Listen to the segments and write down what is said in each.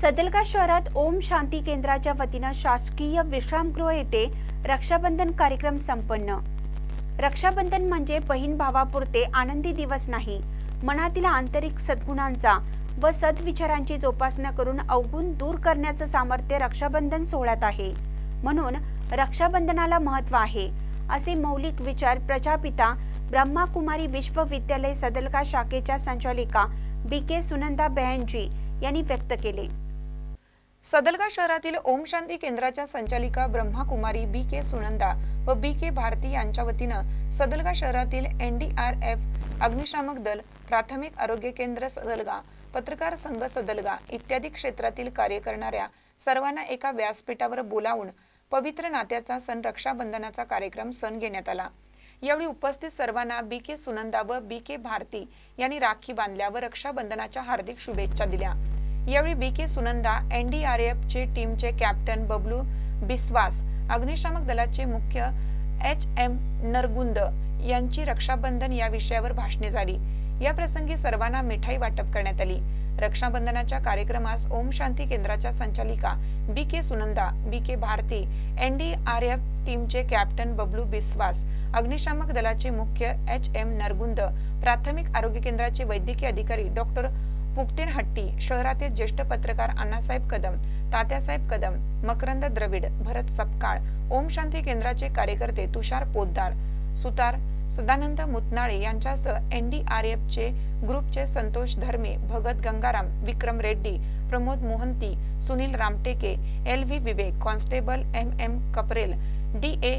सदलगा शहरात ओम शांती केंद्राच्या वतीनं शासकीय विश्रामगृह येथे रक्षाबंधन कार्यक्रम संपन्न. रक्षाबंधन म्हणजे बहीण भावापुरते आनंदी दिवस नाही. मनातील आंतरिक सद्गुणांचा व सद्विचारांची जोपासना करून अवगुण दूर करण्याचं सामर्थ्य रक्षाबंधन सोहळ्यात आहे. म्हणून रक्षाबंधनाला महत्त्व आहे असे मौलिक विचार प्रजापिता ब्रह्माकुमारी विश्वविद्यालय सदलगा शाखेच्या संचालिका बी के सुनंदा बहनजी यांनी व्यक्त केले. सदलगा शहरातील ओम शांती केंद्राच्या संचालिका ब्रह्माकुमारी बी के सुनंदा व बी के भारती यांच्या वतीनं सदलगा शहरातील एन डी आर एफ अग्निशामक दल प्राथमिक आरोग्य केंद्र सदलगा पत्रकार संघ सदलगा इत्यादी क्षेत्रातील कार्य करणाऱ्या सर्वांना एका व्यासपीठावर बोलावून पवित्र नात्याचा सण रक्षाबंधनाचा कार्यक्रम सण घेण्यात आला. यावेळी उपस्थित सर्वांना बी के सुनंदा व बी के भारती यांनी राखी बांधल्या व रक्षाबंधनाच्या हार्दिक शुभेच्छा दिल्या. यावेळी बी के सुनंदा एनडीआरएफ चे टीमचे कॅप्टन बबलू बिस्वास अग्निशामक दलाचे मुख्य एच एम नरगुंद यांची रक्षाबंधन या विषयावर भाषणे झाली. या प्रसंगी सर्वांना मिठाई वाटप करण्यात आली. रक्षाबंधनाच्या कार्यक्रमास ओम शांती केंद्राच्या संचालिका B K Sunanda B K Bharati NDRF टीमचे कॅप्टन बबलू बिस्वास अग्निशामक दलाचे मुख्य एच एम नरगुंद प्राथमिक आरोग्य केंद्राचे वैद्यकीय अधिकारी डॉक्टर पुक्तेन हट्टी शहरातील ज्येष्ठ पत्रकार अण्णासाहेब कदम तात्यासाहेब कदम मकरंद द्रविड भरत सपकाळ ओम शांती केंद्राचे कार्यकर्ते तुषार पोद्दार सुतार सदानंद मुतनाळे यांच्यासह एनडीआरएफ चे ग्रुपचे Santosh Dharme Bhagat Gangaram Vikram Reddy Pramod Mohanty Sunil Ramteke L V Vivek constable M M corporal D A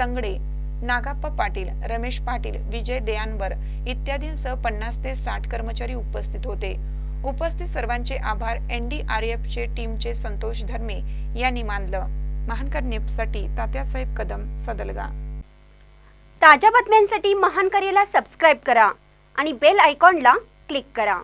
Tangde Nagappa Patil Ramesh Patil Vijay Deyambar इत्यादींसह पन्नास ते साठ कर्मचारी उपस्थित होते. उपस्थित सर्वांचे आभार एनडीआरएफ चे टीमचे संतोष धर्मे यांनी मानलं. महानकर नेपसाठी तात्यासाहेब कदम सदलगा. ताज्या बातम्यांसाठी महान सबस्क्राईब करा आणि बेल आयकॉनला क्लिक करा.